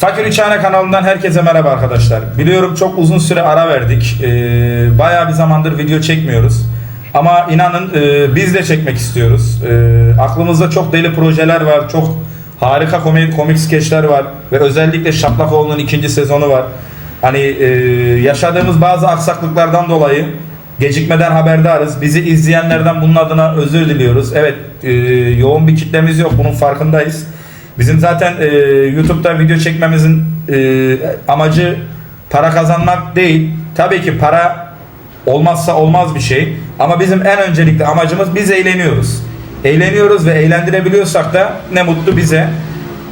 Fakir İçhane kanalından herkese merhaba arkadaşlar. Biliyorum çok uzun süre ara verdik. Ee, bayağı bir zamandır video çekmiyoruz. Ama inanın e, biz de çekmek istiyoruz. Ee, aklımızda çok deli projeler var. Çok harika komik, komik skeçler var. Ve özellikle Şaplakoğlu'nun ikinci sezonu var. Hani e, yaşadığımız bazı aksaklıklardan dolayı gecikmeden haberdarız. Bizi izleyenlerden bunun adına özür diliyoruz. Evet e, yoğun bir kitlemiz yok. Bunun farkındayız. Bizim zaten e, YouTube'da video çekmemizin e, amacı para kazanmak değil. Tabii ki para olmazsa olmaz bir şey. Ama bizim en öncelikli amacımız biz eğleniyoruz. Eğleniyoruz ve eğlendirebiliyorsak da ne mutlu bize.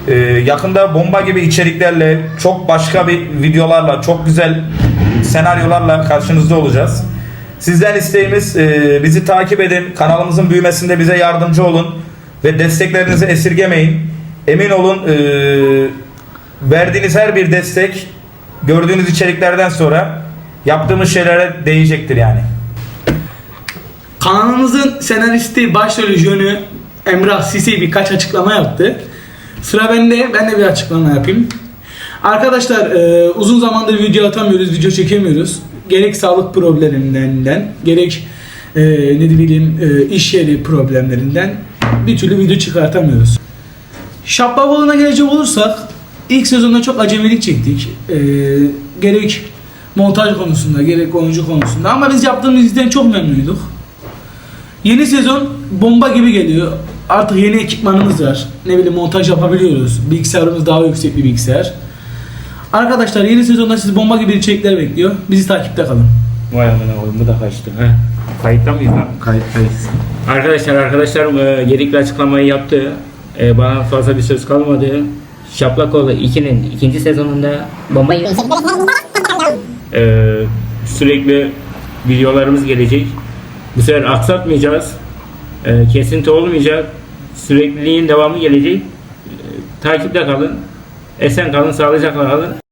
E, yakında bomba gibi içeriklerle, çok başka bir videolarla, çok güzel senaryolarla karşınızda olacağız. Sizden isteğimiz e, bizi takip edin. Kanalımızın büyümesinde bize yardımcı olun. Ve desteklerinizi esirgemeyin. Emin olun e, verdiğiniz her bir destek gördüğünüz içeriklerden sonra yaptığımız şeylere değecektir yani. Kanalımızın senaristi başrolü Emrah Sisi birkaç açıklama yaptı. Sıra bende, ben de bir açıklama yapayım. Arkadaşlar e, uzun zamandır video atamıyoruz, video çekemiyoruz. Gerek sağlık problemlerinden, gerek e, ne bileyim e, iş yeri problemlerinden bir türlü video çıkartamıyoruz. Şaplavoluna gelecek olursak ilk sezonda çok acemilik çektik. E, gerek montaj konusunda, gerek oyuncu konusunda ama biz yaptığımız izden çok memnunyduk. Yeni sezon bomba gibi geliyor. Artık yeni ekipmanımız var. Ne bileyim montaj yapabiliyoruz. Bilgisayarımız daha yüksek bir bilgisayar. Arkadaşlar yeni sezonda sizi bomba gibi içerikler bekliyor. Bizi takipte kalın. Vay amına koyayım bu da kaçtı. Heh. Kayıtta mıyız lan? Kayıttayız. Arkadaşlar arkadaşlarım e, gerekli açıklamayı yaptı. E, bana fazla bir söz kalmadı. Şaplakoğlu 2'nin ikinci sezonunda bomba gibi e, sürekli videolarımız gelecek. Bu sefer aksatmayacağız. E, kesinti olmayacak. Sürekliliğin devamı gelecek. E, takipte kalın. Esen kalın, sağlıcakla kalın.